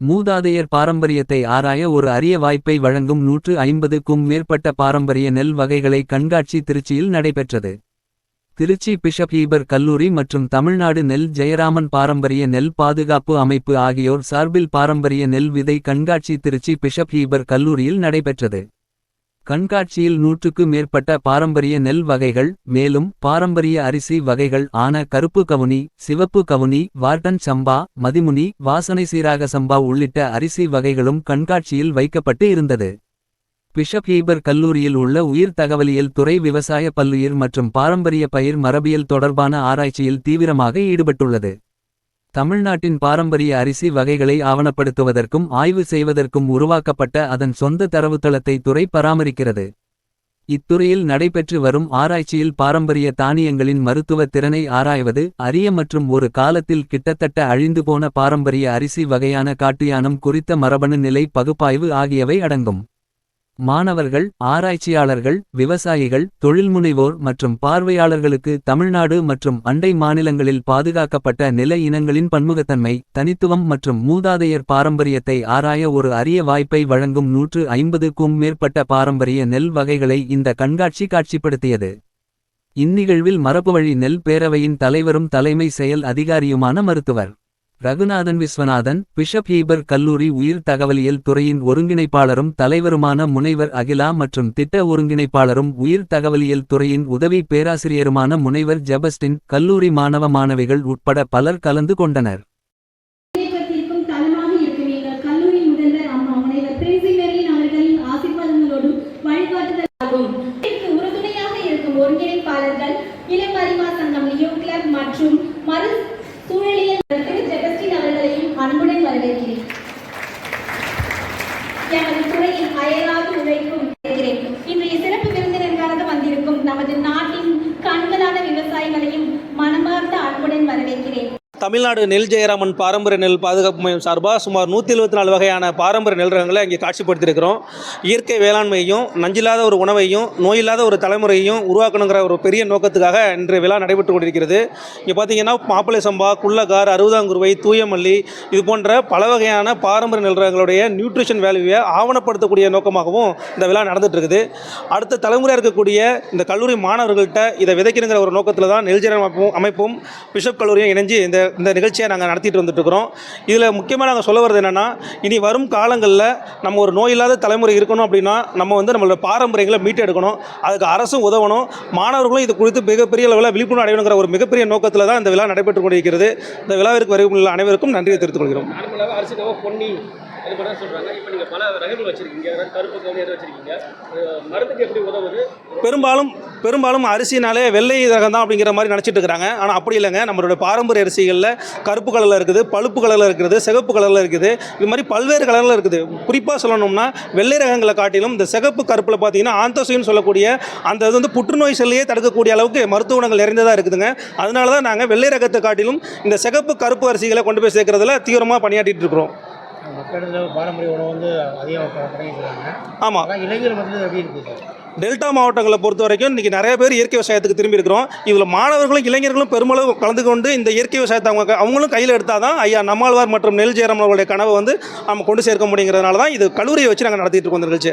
மூதாதையர் பாரம்பரியத்தை ஆராய ஒரு அரிய வாய்ப்பை வழங்கும் நூற்று ஐம்பதுக்கும் மேற்பட்ட பாரம்பரிய நெல் வகைகளை கண்காட்சி திருச்சியில் நடைபெற்றது. திருச்சி பிஷப் ஈபர் கல்லூரி மற்றும் தமிழ்நாடு நெல் ஜெயராமன் பாரம்பரிய நெல் பாதுகாப்பு அமைப்பு ஆகியோர் சார்பில் பாரம்பரிய நெல் விதை கண்காட்சி திருச்சி பிஷப் ஈபர் கல்லூரியில் நடைபெற்றது. கண்காட்சியில் நூற்றுக்கு மேற்பட்ட பாரம்பரிய நெல் வகைகள் மேலும் பாரம்பரிய அரிசி வகைகள் ஆன கருப்பு கவுனி சிவப்பு கவுனி வார்டன் சம்பா மதிமுனி வாசனை சீராக சம்பா உள்ளிட்ட அரிசி வகைகளும் கண்காட்சியில் வைக்கப்பட்டு இருந்தது. பிஷப் ஹீபர் கல்லூரியில் உள்ள உயிர் தகவலியல் துறை விவசாய பல்லுயிர் மற்றும் பாரம்பரிய பயிர் மரபியல் தொடர்பான ஆராய்ச்சியில் தீவிரமாக ஈடுபட்டுள்ளது. தமிழ்நாட்டின் பாரம்பரிய அரிசி வகைகளை ஆவணப்படுத்துவதற்கும் ஆய்வு செய்வதற்கும் உருவாக்கப்பட்ட அதன் சொந்த தரவுத்தளத்தை துறை பராமரிக்கிறது. இத்துறையில் நடைபெற்று வரும் ஆராய்ச்சியில் பாரம்பரிய தானியங்களின் மருத்துவ திறனை ஆராய்வது அரிய மற்றும் ஒரு காலத்தில் கிட்டத்தட்ட அழிந்து போன பாரம்பரிய அரிசி வகையான காட்டுயானம் குறித்த மரபணு நிலை பகுப்பாய்வு ஆகியவை அடங்கும். மாணவர்கள் ஆராய்ச்சியாளர்கள் விவசாயிகள் தொழில்முனைவோர் மற்றும் பார்வையாளர்களுக்கு தமிழ்நாடு மற்றும் அண்டை மாநிலங்களில் பாதுகாக்கப்பட்ட நில இனங்களின் பன்முகத்தன்மை தனித்துவம் மற்றும் மூதாதையர் பாரம்பரியத்தை ஆராய ஒரு அரிய வாய்ப்பை வழங்கும் நூற்று ஐம்பதுக்கும் மேற்பட்ட பாரம்பரிய நெல் வகைகளை இந்த கண்காட்சி காட்சிப்படுத்தியது. இந்நிகழ்வில் மரபுவழி நெல் பேரவையின் தலைவரும் தலைமை செயல் அதிகாரியுமான மருத்துவர். ரகுநாதன் விஸ்வநாதன் பிஷப் ஹீபர் கல்லூரி உயிர் தகவலியல் துறையின் ஒருங்கிணைப்பாளரும் தலைவருமான முனைவர் அகிலா மற்றும் திட்ட ஒருங்கிணைப்பாளரும் உயிர் தகவலியல் துறையின் உதவி பேராசிரியருமான முனைவர் ஜெபஸ்டின் கல்லூரி மாணவ மாணவிகள் உட்பட பலர் கலந்து கொண்டனர். ஒருங்கிணைப்பாளர்கள் இளம் அறிவா சங்கம் கிளப் மற்றும் மறு சூழலியல் அன்புடன் எமது துறையில் அயராது உழைக்கும் இருக்கிறேன். இன்றைய சிறப்பு விருந்தினர்களாக வந்திருக்கும் நமது நாட்டின் கண்களான விவசாயிகளையும் மனமார்ந்த அன்புடன் வரவேற்கிறேன் தமிழ்நாடு நெல் ஜெயராமன் பாரம்பரிய நெல் பாதுகாப்பு மையம் சார்பாக சுமார் நூற்றி எழுபத்தி நாலு வகையான பாரம்பரிய நெல் ரகங்களை இங்கே காட்சிப்படுத்தியிருக்கிறோம். இயற்கை வேளாண்மையையும் நஞ்சில்லாத ஒரு உணவையும் நோயில்லாத ஒரு தலைமுறையையும் உருவாக்கணுங்கிற ஒரு பெரிய நோக்கத்துக்காக இன்றைய விழா நடைபெற்று கொண்டிருக்கிறது. இங்கே பார்த்தீங்கன்னா மாப்பிள்ளை சம்பா குள்ளக்கார் அறுபதாங்குருவை தூயமல்லி இது போன்ற பல வகையான பாரம்பரிய நெல் ரகங்களுடைய நியூட்ரிஷன் வேல்யூவை ஆவணப்படுத்தக்கூடிய நோக்கமாகவும் இந்த விழா நடந்துட்டு இருக்குது அடுத்த தலைமுறையாக இருக்கக்கூடிய இந்த கல்லூரி மாணவர்கள்ட்ட இதை விதைக்கணுங்கிற ஒரு நோக்கத்தில் தான் நெல் ஜெயராமன் அமைப்பும் அமைப்பும் பிஷப் கல்லூரியும் இணைஞ்சு இந்த இந்த நிகழ்ச்சியை நாங்கள் நடத்திட்டு வந்துட்டு இருக்கிறோம் இதில் முக்கியமாக நாங்கள் சொல்ல வர்றது என்னென்னா இனி வரும் காலங்களில் நம்ம ஒரு நோய் இல்லாத தலைமுறை இருக்கணும் அப்படின்னா நம்ம வந்து நம்மளோட பாரம்பரியங்களை மீட்டெடுக்கணும். அதுக்கு அரசும் உதவணும். மாணவர்களும் இது குறித்து மிகப்பெரிய அளவில் விழிப்புணர்வு அடையணுங்கிற ஒரு மிகப்பெரிய நோக்கத்தில் தான் இந்த விழா நடைபெற்று கொண்டிருக்கிறது. இந்த விழாவிற்கு வருகின்ற அனைவருக்கும் நன்றியை தெரிவித்துக் கொள்கிறோம். நார்மலாக அரிசி கவா பொன்னி அது மட்டும் தான் சொல்கிறாங்க இப்போ நீங்கள் பல ரகங்கள் வச்சுருக்கீங்க அதாவது கருப்பு கவுனி எதாவது வச்சுருக்கீங்க? மருந்துக்கு எப்படி உதவுது? பெரும்பாலும் பெரும்பாலும் அரிசினாலே வெள்ளை ரகம் தான் அப்படிங்கிற மாதிரி நினச்சிட்டு இருக்கிறாங்க. ஆனால் அப்படி இல்லைங்க. நம்மளோட பாரம்பரிய அரிசிகளில் கருப்பு கலரில் இருக்குது பழுப்பு கலரில் இருக்குது சிகப்பு கலரில் இருக்குது. இது மாதிரி பல்வேறு கலரில் இருக்குது. குறிப்பாக சொல்லணும்னா வெள்ளை ரகங்களை காட்டிலும் இந்த சிகப்பு கருப்பில் பார்த்தீங்கன்னா ஆந்தோசின்னு சொல்லக்கூடிய அந்த இது வந்து புற்றுநோய் செல்லையே தடுக்கக்கூடிய அளவுக்கு மருத்துவ குணங்கள் நிறைந்ததாக இருக்குதுங்க. அதனால தான் நாங்கள் வெள்ளை ரகத்தை காட்டிலும் இந்த சிகப்பு கருப்பு அரிசிகளை கொண்டு போய் சேர்க்கறதுல தீவிரமாக பணியாற்றிட்டு இருக்கிறோம். பாரம்பரிய உணவு வந்து ஆமாம் ஆனால் இளைஞர் மத்தியில் எப்படி இருக்குது சார் டெல்டா மாவட்டங்களை பொறுத்த வரைக்கும் இன்றைக்கி நிறைய பேர் இயற்கை விவசாயத்துக்கு திரும்பி இருக்கிறோம். இதில் மாணவர்களும் இளைஞர்களும் பெருமளவு கலந்து கொண்டு இந்த இயற்கை விவசாயத்தை அவங்க அவங்களும் கையில் எடுத்தால் தான் ஐயா நம்மாழ்வார் மற்றும் நெல் ஜெயராமன் அவர்களுடைய கனவை வந்து நம்ம கொண்டு சேர்க்க முடியுங்கிறதுனால தான் இது கல்லூரியை வச்சு நாங்கள் நடத்திட்டு இருக்கோம் இந்த நிகழ்ச்சி